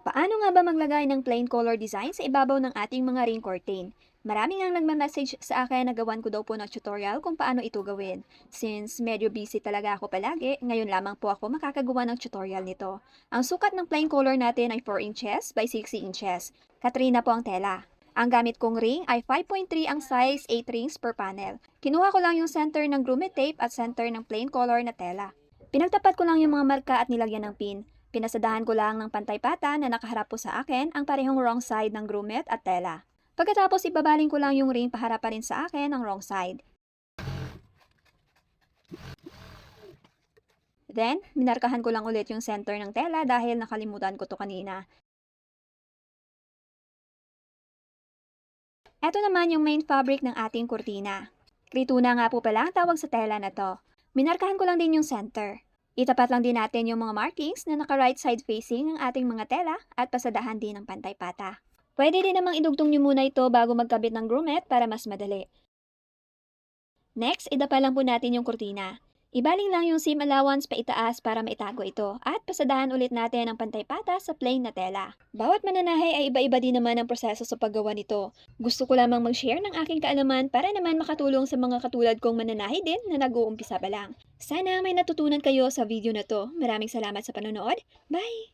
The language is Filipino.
Paano nga ba maglagay ng plain color design sa ibabaw ng ating mga ring curtain? Marami nga nagma-message sa akin na gawan ko daw po ng tutorial kung paano ito gawin. Since medyo busy talaga ako palagi, ngayon lamang po ako makakagawa ng tutorial nito. Ang sukat ng plain color natin ay 4 inches by 60 inches. Katrina po ang tela. Ang gamit kong ring ay 5.3 ang size, 8 rings per panel. Kinuha ko lang yung center ng grommet tape at center ng plain color na tela. Pinagtapat ko lang yung mga marka at nilagyan ng pin. Pinasadahan ko lang ng pantay pata na nakaharap po sa akin ang parehong wrong side ng grommet at tela. Pagkatapos ibabaling ko lang yung ring paharap pa rin sa akin ang wrong side. Then, minarkahan ko lang ulit yung center ng tela dahil nakalimutan ko to kanina. Ito naman yung main fabric ng ating kurtina. Krituna nga po pala ang tawag sa tela na to. Minarkahan ko lang din yung center. Itapat lang din natin yung mga markings na naka right side facing ng ating mga tela at pasadahan din ng pantay pata. Pwede din namang idugtong nyo muna ito bago magkabit ng grommet para mas madali. Next, idapa lang po natin yung kurtina. Ibaling lang yung seam allowance pa itaas para maitago ito at pasadahan ulit natin ang pantay pata sa plain na tela. Bawat mananahe ay iba-iba din naman ang proseso sa paggawa nito. Gusto ko lamang mag-share ng aking kaalaman para naman makatulong sa mga katulad kong mananahe din na nag-uumpisa pa lang. Sana may natutunan kayo sa video na to. Maraming salamat sa panonood. Bye!